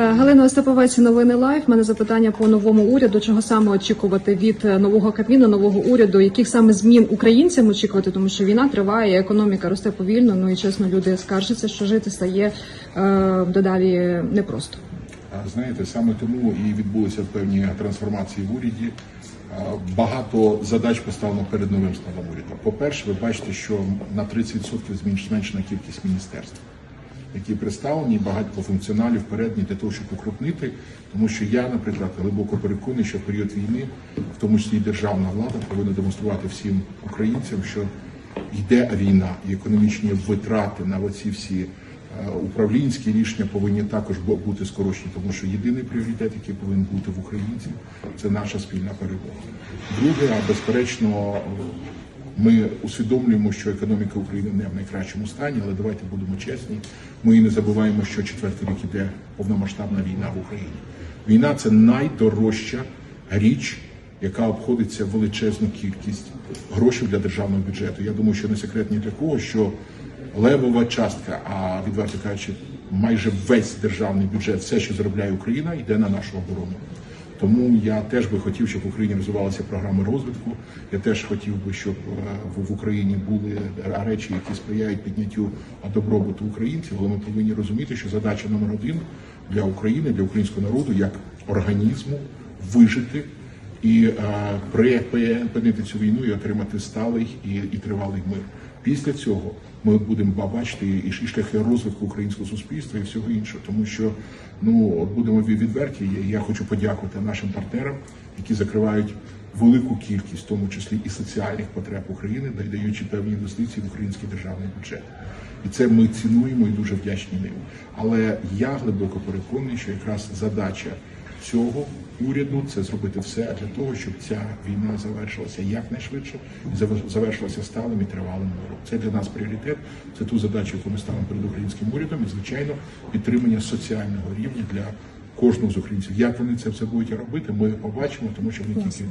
Е, Галина Остаповець, новини лайф. Мене запитання по новому уряду. Чого саме очікувати від е, нового Кабміну, нового уряду? Яких саме змін українцям очікувати? Тому що війна триває, економіка росте повільно. Ну і чесно, люди скаржаться, що жити стає е, дедалі непросто. Знаєте, саме тому і відбулися певні трансформації в уряді. Багато задач поставлено перед новим складом уряду. По-перше, ви бачите, що на 30% зменш- зменшена кількість міністерств, які представлені, і багато функціоналів передні для того, щоб укрупнити. Тому що я, наприклад, глибоко переконаний, що в період війни, в тому числі і державна влада, повинна демонструвати всім українцям, що йде війна і економічні витрати на оці всі Е, Управлінські рішення повинні також бу- бути скорочені, тому що єдиний пріоритет, який повинен бути в українців, це наша спільна перемога. Друге, безперечно, ми усвідомлюємо, що економіка України не в найкращому стані, але давайте будемо чесні. Ми не забуваємо, що четвертий рік іде повномасштабна війна в Україні. Війна це найдорожча річ, яка обходиться величезну кількість грошей для державного бюджету. Я думаю, що не секрет ні для кого, що левова частка, а відверто кажучи, майже весь державний бюджет, все, що заробляє Україна, йде на нашу оборону. Тому я теж би хотів, щоб в Україні розвивалися програми розвитку. Я теж хотів би, щоб е, в- Україні були речі, які сприяють підняттю добробуту українців. Але ми повинні розуміти, що задача номер один для України, для українського народу, як організму, вижити і е, припинити цю війну і отримати сталий і, і тривалий мир. Після цього ми будемо бачити і шляхи розвитку українського суспільства і всього іншого, тому що ну от будемо відверті. Я, хочу подякувати нашим партнерам, які закривають велику кількість, в тому числі і соціальних потреб України, да- даючи певні інвестиції в український державний бюджет. І це ми цінуємо і дуже вдячні ним. Але я глибоко переконаний, що якраз задача цього уряду це зробити все для того, щоб ця війна завершилася якнайшвидше завершилася сталим і тривалим миром. Це для нас пріоритет. Це ту задачу, яку ми ставимо перед українським урядом, і звичайно підтримання соціального рівня для кожного з українців. Як вони це все будуть робити, ми побачимо, тому що вони тільки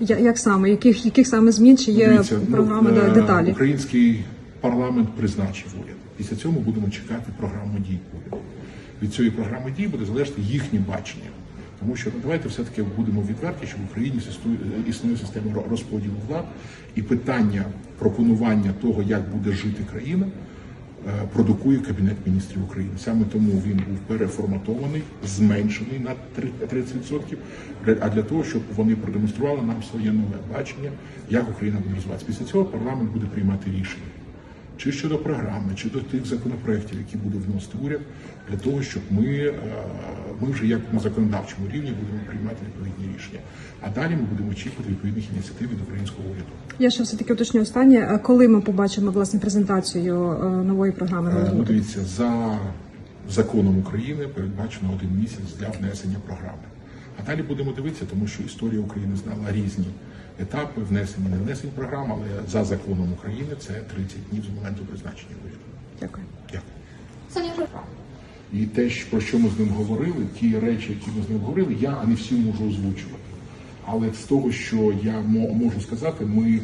Я- Як саме яких яких саме змін чи є Дивіться, ну, програми е, деталі? Український парламент призначив уряд. Після цього ми будемо чекати програму дій уряду. Від цієї програми дій буде залежати їхнє бачення. Тому що ну, давайте все-таки будемо відверті, що в Україні існує, система розподілу влад і питання пропонування того, як буде жити країна, е, продукує Кабінет міністрів України. Саме тому він був переформатований, зменшений на три- 30%, а для того, щоб вони продемонстрували нам своє нове бачення, як Україна буде розвиватися. Після цього парламент буде приймати рішення. Чи щодо програми, чи до тих законопроєктів, які буде вносити уряд, для того, щоб ми, е, ми вже як на законодавчому рівні будемо приймати відповідні рішення. А далі ми будемо очікувати відповідних ініціатив від українського уряду. Я ще все таки уточню останнє. Коли ми побачимо власне презентацію е, нової програми? Е, Ну, дивіться, за законом України передбачено один місяць для внесення програми. А далі будемо дивитися, тому що історія України знала різні етапи внесення, не внесення програм, але за законом України це 30 днів з моменту призначення уряду. Дякую. Дякую. І те, про що ми з ним говорили, ті речі, які ми з ним говорили, я не всі можу озвучувати. Але з того, що я можу сказати, ми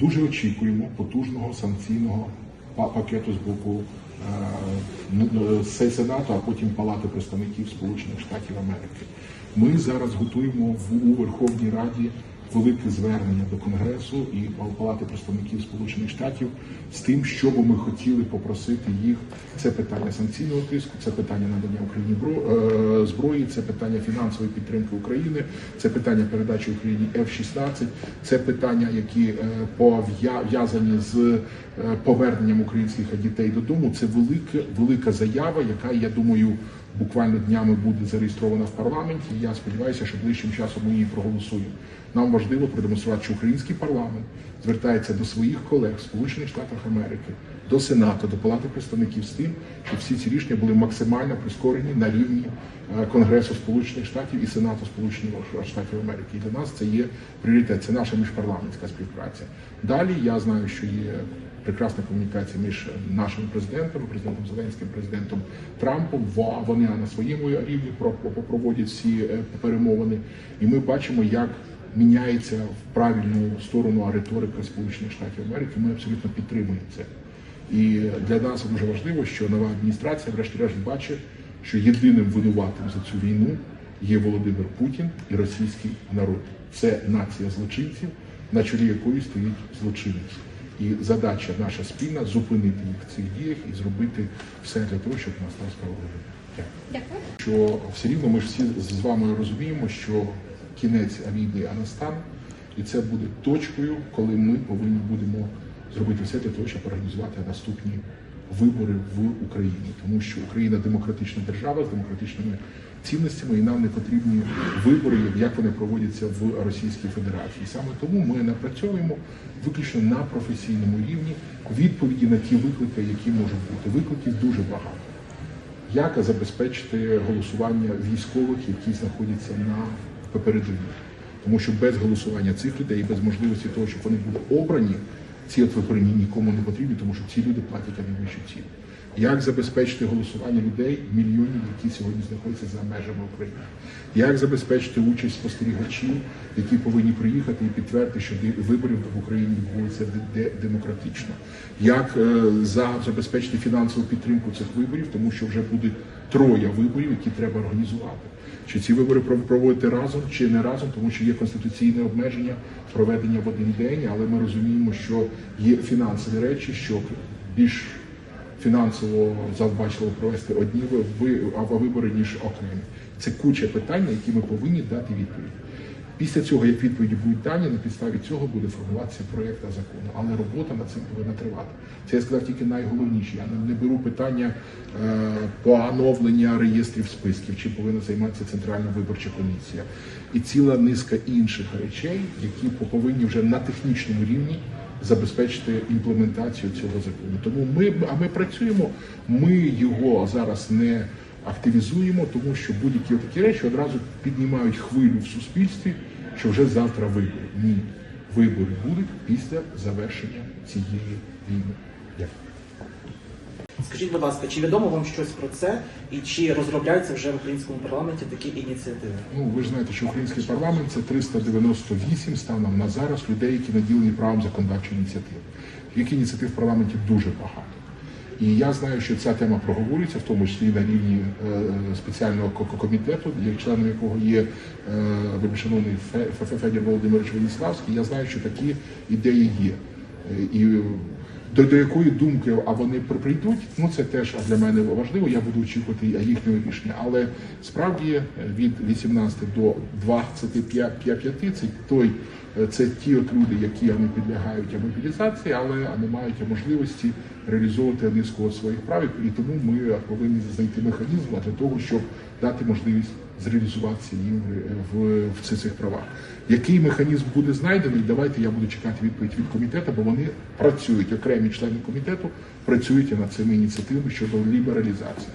дуже очікуємо потужного санкційного пакету з боку е, ну, е, Се- Сенату, а потім Палати представників Сполучених Штатів Америки. Ми зараз готуємо в у Верховній Раді велике звернення до Конгресу і Палати представників Сполучених Штатів з тим, що би ми хотіли попросити їх. Це питання санкційного тиску, це питання надання Україні е, зброї, це питання фінансової підтримки України, це питання передачі Україні F-16, це питання, які е, пов'язані з е, поверненням українських дітей додому. Це велика, велика заява, яка я думаю. Буквально днями буде зареєстрована в парламенті. і Я сподіваюся, що ближчим часом ми її проголосуємо. Нам важливо продемонструвати, що український парламент звертається до своїх колег в Сполучених Штатах Америки, до Сенату, до Палати представників з тим, щоб всі ці рішення були максимально прискорені на рівні е, Конгресу Сполучених Штатів і Сенату Сполучених Штатів Америки. І для нас це є пріоритет. Це наша міжпарламентська співпраця. Далі я знаю, що є прекрасна комунікація між нашим президентом, президентом Зеленським, президентом Трампом. Вони на своєму рівні про- про- проводять всі е, перемовини, і ми бачимо, як міняється в правильну сторону риторика Сполучених Штатів Америки. Ми абсолютно підтримуємо це. І для нас дуже важливо, що нова адміністрація, врешті-решт, бачить, що єдиним винуватим за цю війну є Володимир Путін і російський народ. Це нація злочинців, на чолі якої стоїть злочинець. І задача наша спільна зупинити їх в цих діях і зробити все для того, щоб настав справедливий. Дякую. Дякую. Що все рівно ми ж всі з вами розуміємо, що кінець війни а настане, і це буде точкою, коли ми повинні будемо зробити все для того, щоб організувати наступні вибори в Україні, тому що Україна демократична держава з демократичними цінностями, і нам не потрібні вибори, як вони проводяться в Російській Федерації. Саме тому ми напрацьовуємо виключно на професійному рівні відповіді на ті виклики, які можуть бути. Викликів дуже багато як забезпечити голосування військових, які знаходяться на попередженні. Тому що без голосування цих людей, без можливості того, щоб вони були обрані, ці от вибори нікому не потрібні, тому що ці люди платять найвищу ціну. Як забезпечити голосування людей, мільйонів, які сьогодні знаходяться за межами України? Як забезпечити участь спостерігачів, які повинні приїхати і підтвердити, що вибори в Україні де- демократично? Як е, забезпечити фінансову підтримку цих виборів, тому що вже буде троє виборів, які треба організувати? Чи ці вибори проводити разом, чи не разом, тому що є конституційне обмеження проведення в один день, але ми розуміємо, що є фінансові речі, що більш фінансово завбачливо провести одні вибори, ніж окремі. Це куча питань, на які ми повинні дати відповідь. Після цього, як відповіді будуть дані, на підставі цього буде формуватися проєкт закону. Але робота над цим повинна тривати. Це я сказав тільки найголовніше. Я не- беру питання е, поновлення реєстрів списків, чим повинна займатися Центральна виборча комісія. І ціла низка інших речей, які повинні вже на технічному рівні забезпечити імплементацію цього закону. Тому ми а ми працюємо. Ми його зараз не активізуємо, тому що будь-які такі речі одразу піднімають хвилю в суспільстві, що вже завтра вибори. Ні, вибори будуть після завершення цієї війни. Дякую. Скажіть, будь ласка, чи відомо вам щось про це, і чи розробляються вже в українському парламенті такі ініціативи? Ну, ви ж знаєте, що український парламент це 398 станом на зараз людей, які наділені правом законодавчої ініціативи. Таких ініціатив в парламенті дуже багато. І я знаю, що ця тема проговорюється, в тому числі на рівні е, спеціального ко- ко- комітету, членом якого є е, вельмишановний Фе- Фе- Федір Володимирович Веніславський. Я знаю, що такі ідеї є. Е, І до, до якої думки а вони прийдуть, ну це теж для мене важливо. Я буду очікувати їхнього рішення. Але справді е, від 18 до 25 це той, е, це ті от люди, які не підлягають мобілізації, але не мають можливості реалізовувати низку своїх прав. І тому ми повинні знайти механізм для того, щоб дати можливість зреалізуватися їм в, в цих правах. Який механізм буде знайдений? Давайте я буду чекати відповідь від комітету, бо вони працюють, окремі члени комітету працюють над цими ініціативами щодо лібералізації.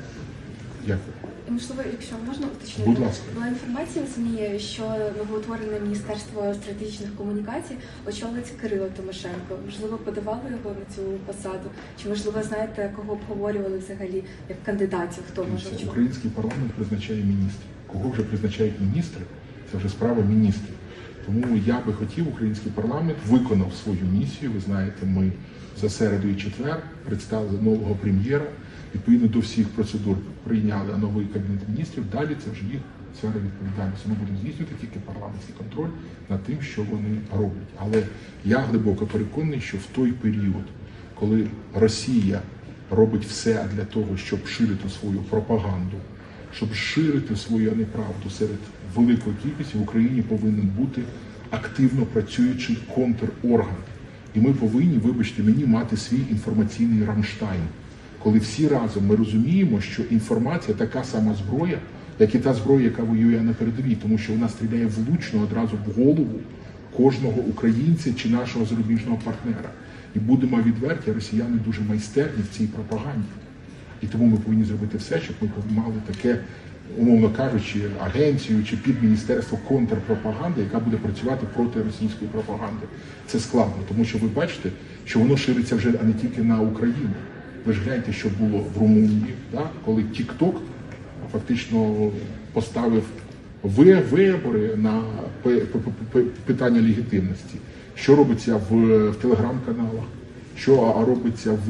Дякую. Можливо, якщо можна уточнити, Будь ласка. була інформація ЗМІ, що новоутворене міністерство стратегічних комунікацій очолить Кирило Тимошенко. Можливо, подавали його на цю посаду? Чи можливо знаєте, кого обговорювали взагалі як кандидатів? Хто може Це український парламент призначає міністрів. Кого вже призначають міністри, це вже справа міністрів. Тому я би хотів, український парламент виконав свою місію. Ви знаєте, ми за середу і четвер представили нового прем'єра. Відповідно до всіх процедур прийняли новий кабінет міністрів. Далі це вже їх сфера відповідальності. Ми будемо здійснювати тільки парламентський контроль над тим, що вони роблять. Але я глибоко переконаний, що в той період, коли Росія робить все для того, щоб ширити свою пропаганду, щоб ширити свою неправду серед великої кількості, в Україні повинен бути активно працюючий контрорган. І ми повинні, вибачте мені, мати свій інформаційний Рамштайн, коли всі разом ми розуміємо, що інформація така сама зброя, як і та зброя, яка воює на передовій, тому що вона стріляє влучно одразу в голову кожного українця чи нашого зарубіжного партнера. І будемо відверті, росіяни дуже майстерні в цій пропаганді. І тому ми повинні зробити все, щоб ми мали таке, умовно кажучи, агенцію чи підміністерство контрпропаганди, яка буде працювати проти російської пропаганди. Це складно, тому що ви бачите, що воно шириться вже а не тільки на Україну. Ви ж гляньте, що було в Румунії, так? коли TikTok фактично поставив вибори на питання легітимності. Що робиться в, в телеграм-каналах, що робиться в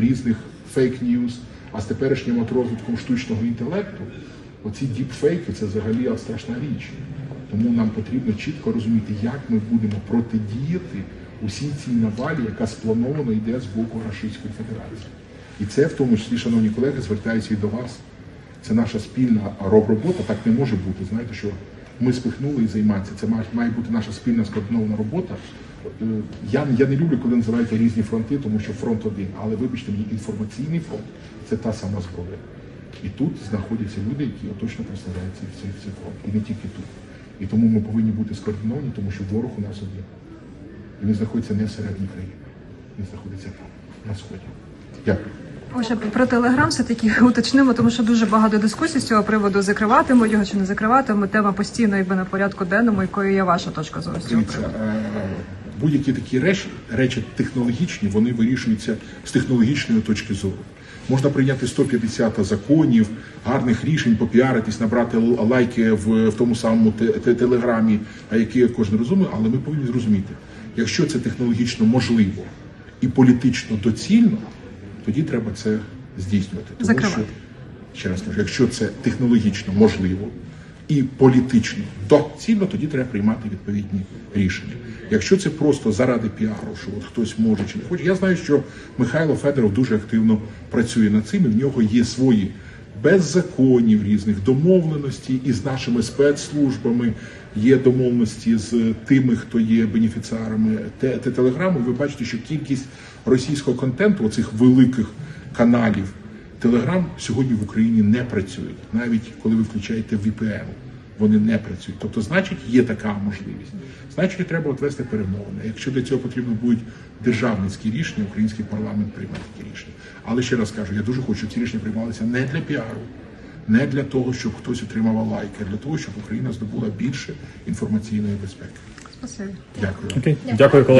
різних фейк-ньюс, А з теперішнім от розвитком штучного інтелекту, оці діпфейки це взагалі страшна річ. Тому нам потрібно чітко розуміти, як ми будемо протидіяти усій цій навалі, яка сплановано йде з боку Російської Федерації. І це, в тому числі, шановні колеги, звертаюся і до вас. Це наша спільна робота. Так не може бути. Знаєте, що ми спихнули і займатися. Це має, бути наша спільна скоординована робота. Е, Я, я не люблю, коли називають різні фронти, тому що фронт один. Але вибачте мені, інформаційний фронт це та сама зброя. І тут знаходяться люди, які точно представляють цей, цей фронт. І не тільки тут. І тому ми повинні бути скоординовані, тому що ворог у нас один. І він знаходиться не всередині країни. Він знаходиться там, на сході. Дякую. Отже, про телеграм все таки уточнимо, тому що дуже багато дискусій з цього приводу закриватиму його чи не закриватиму. Тема постійно якби на порядку денному, якою є ваша точка зору е, будь-які такі речі, речі технологічні, вони вирішуються з технологічної точки зору. Можна прийняти 150 законів, гарних рішень, попіаритись, набрати лайки в, в тому самому те- те- телеграмі, а які кожен розуміє, але ми повинні зрозуміти, якщо це технологічно можливо і політично доцільно, тоді треба це здійснювати. Тому Закривати. що ще раз кажу, якщо це технологічно можливо і політично доцільно, тоді треба приймати відповідні рішення. Якщо це просто заради піару, що от хтось може чи не хоче, я знаю, що Михайло Федоров дуже активно працює над цим. і В нього є свої без законів різних домовленостей із нашими спецслужбами. Є домовленості з тими, хто є бенефіціарами те телеграму. Ви бачите, що кількість російського контенту, оцих великих каналів, Телеграм сьогодні в Україні не працює, навіть коли ви включаєте VPN, вони не працюють. Тобто, значить, є така можливість. Значить, треба от вести перемовини. Якщо для цього потрібно будуть державницькі рішення, український парламент прийме такі рішення. Але ще раз кажу, я дуже хочу, щоб ці рішення приймалися не для піару, не для того, щоб хтось отримав лайки, а для того, щоб Україна здобула більше інформаційної безпеки. Дякую. Окей, дякую, колеги.